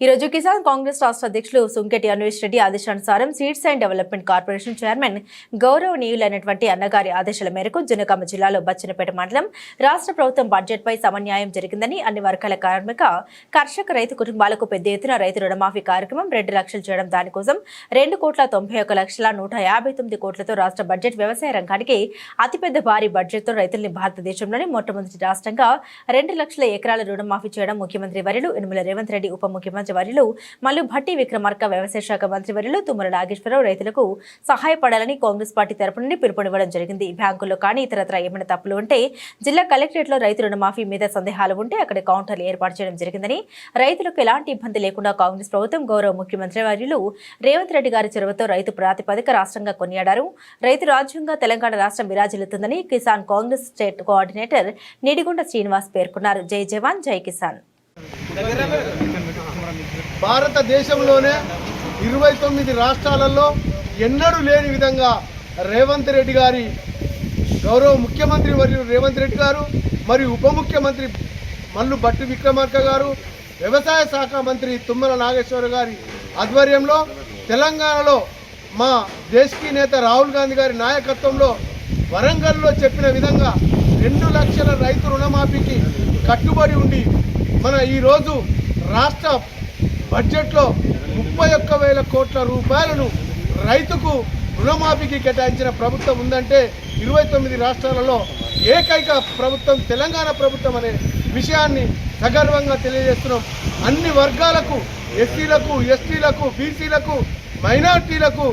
ఈ రోజు కిసాన్ కాంగ్రెస్ రాష్ట్ర అధ్యక్షులు సుంకెటి అన్వేష్ రెడ్డి ఆదేశానుసారం seeds and development corporation chairman గౌరవనీయులైనటువంటి అన్నగారి ఆదేశాల మేరకు జనగామ జిల్లాలో బచ్చనపేట మండలం రాష్ట్ర ప్రభుత్వం బడ్జెట్పై సమన్యాయం జరిగిందని అన్ని వర్గాల కార్మిక కర్షక రైతు కుటుంబాలకు పెద్ద ఎత్తున రైతు రుణమాఫీ కార్యక్రమం రెండు లక్షలు చేయడం దానికోసం రెండు కోట్ల తొంభై ఒక లక్షల నూట యాభై తొమ్మిది కోట్లతో రాష్ట్ర బడ్జెట్ వ్యవసాయ రంగానికి అతిపెద్ద భారీ బడ్జెట్తో రైతుల్ని భారతదేశంలోని మొట్టమొదటి రాష్ట్రంగా రెండు లక్షల ఎకరాల రుణమాఫీ చేయడం ముఖ్యమంత్రి వరిలు యనుమల రేవంత్ రెడ్డి ఉప ముఖ్యమంత్రి మంత్రివర్యులు మల్లు భట్టి విక్రమార్క వ్యవసాయ శాఖ మంత్రివర్యులు తుమ్మల నాగేశ్వరరావు రైతులకు సహాయపడాలని కాంగ్రెస్ పార్టీ తరపు నుండి పిలుపునివ్వడం జరిగింది. బ్యాంకుల్లో కానీ ఇతరత్ర ఏమైనా తప్పులు ఉంటే జిల్లా కలెక్టరేట్లో రైతు రుణమాఫీ మీద సందేహాలు ఉంటే అక్కడ కౌంటర్లు ఏర్పాటు చేయడం జరిగిందని రైతులకు ఎలాంటి ఇబ్బంది లేకుండా కాంగ్రెస్ ప్రభుత్వం గౌరవ ముఖ్యమంత్రి వర్యులు రేవంత్ రెడ్డి గారి చొరవతో రైతు ప్రాతిపదిక రాష్ట్రంగా కొనియాడారు. రైతు రాజ్యంగా తెలంగాణ రాష్ట్రం విరాజిల్లుతుందని కిసాన్ కాంగ్రెస్ స్టేట్ కోఆర్డినేటర్ నిడిగుండ శ్రీనివాస్ పేర్కొన్నారు. జై జవాన్ జై కిసాన్. భారతదేశంలోనే ఇరవై తొమ్మిది రాష్ట్రాలలో ఎన్నడూ లేని విధంగా రేవంత్ రెడ్డి గారి గౌరవ ముఖ్యమంత్రి మరియు రేవంత్ రెడ్డి గారు మరియు ఉప ముఖ్యమంత్రి మల్లు భట్టి విక్రమార్క గారు వ్యవసాయ శాఖ మంత్రి తుమ్మల నాగేశ్వర గారి ఆధ్వర్యంలో తెలంగాణలో మా దేశకీ నేత రాహుల్ గాంధీ గారి నాయకత్వంలో వరంగల్లో చెప్పిన విధంగా రెండు లక్షల రైతు రుణమాఫీకి కట్టుబడి ఉండి మన ఈరోజు రాష్ట్ర బడ్జెట్లో ముప్పై ఒక్క వేల కోట్ల రూపాయలను రైతుకు రుణమాఫీకి కేటాయించిన ప్రభుత్వం ఉందంటే ఇరవై తొమ్మిది రాష్ట్రాలలో ఏకైక ప్రభుత్వం తెలంగాణ ప్రభుత్వం అనే విషయాన్ని సగర్వంగా తెలియజేస్తున్నాం. అన్ని వర్గాలకు ఎస్సీలకు ఎస్టీలకు బీసీలకు మైనార్టీలకు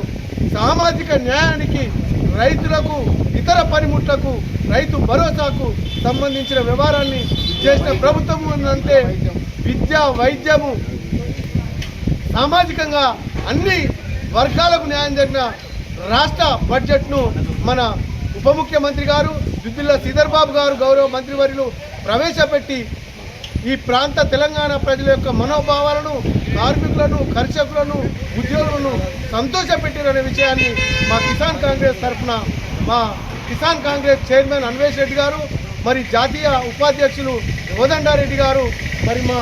సామాజిక న్యాయానికి రైతులకు ఇతర పనిముట్లకు రైతు భరోసాకు సంబంధించిన వ్యవహారాన్ని చేసిన ప్రభుత్వం అంటే విద్య వైద్యము సామాజికంగా అన్ని వర్గాలకు న్యాయం జరిగిన రాష్ట్ర బడ్జెట్ను మన ఉప ముఖ్యమంత్రి గారు దుద్దిల్ల శ్రీధర్ బాబు గారు గౌరవ మంత్రివర్యులు ప్రవేశపెట్టి ఈ ప్రాంత తెలంగాణ ప్రజల యొక్క మనోభావాలను కార్మికులను కర్షకులను ఉద్యోగులను సంతోషపెట్టిరనే విషయాన్ని మా కిసాన్ కాంగ్రెస్ తరఫున మా కిసాన్ కాంగ్రెస్ చైర్మన్ అన్వేష్ రెడ్డి గారు మరి జాతీయ ఉపాధ్యక్షులు కోదండారెడ్డి గారు మరి మా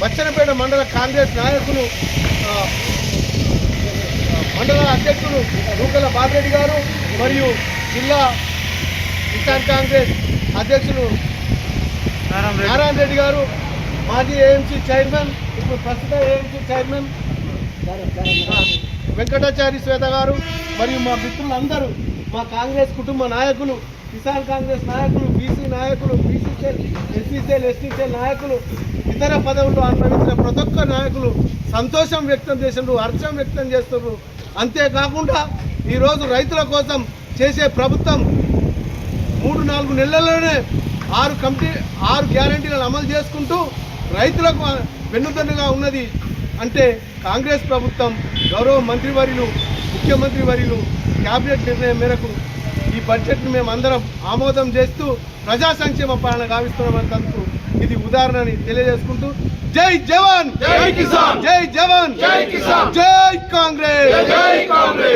బచ్చనపేట మండల కాంగ్రెస్ నాయకులు మండల అధ్యక్షులు రూకల బాలరెడ్డి గారు మరియు జిల్లా కిసాన్ కాంగ్రెస్ అధ్యక్షులు నారాయణ రెడ్డి గారు మాజీ ఏఎంసీ చైర్మన్ ఇప్పుడు ప్రస్తుత ఏఎంసీ చైర్మన్ వెంకటాచారి శ్వేత గారు మరియు మా మిత్రులందరూ మా కాంగ్రెస్ కుటుంబ నాయకులు కిసాన్ కాంగ్రెస్ నాయకులు బీసీ నాయకులు ఎస్సీసీఎల్ ఎస్టీసీఎల్ నాయకులు ఇతర పదవులు అనుభవించిన ప్రతి ఒక్క నాయకులు సంతోషం వ్యక్తం చేసినారు హర్షం వ్యక్తం చేస్తున్నారు అంతేకాకుండా ఈరోజు రైతుల కోసం చేసే ప్రభుత్వం మూడు నాలుగు నెలల్లోనే ఆరు కమిటీ ఆరు గ్యారంటీలను అమలు చేసుకుంటూ రైతులకు వెన్నుదన్నుగా ఉన్నది. అంటే కాంగ్రెస్ ప్రభుత్వం గౌరవ మంత్రివర్యులు ముఖ్యమంత్రి వర్యులు క్యాబినెట్ నిర్ణయం మేరకు ఈ బడ్జెట్ను మేము అందరం ఆమోదం చేస్తూ ప్రజా సంక్షేమ పాలన గావిస్తున్నామన్నందుకు ఇది ఉదాహరణని తెలియజేసుకుంటూ జై జవాన్! జై కిసాన్! జై జవాన్! జై కిసాన్! జై కాంగ్రెస్!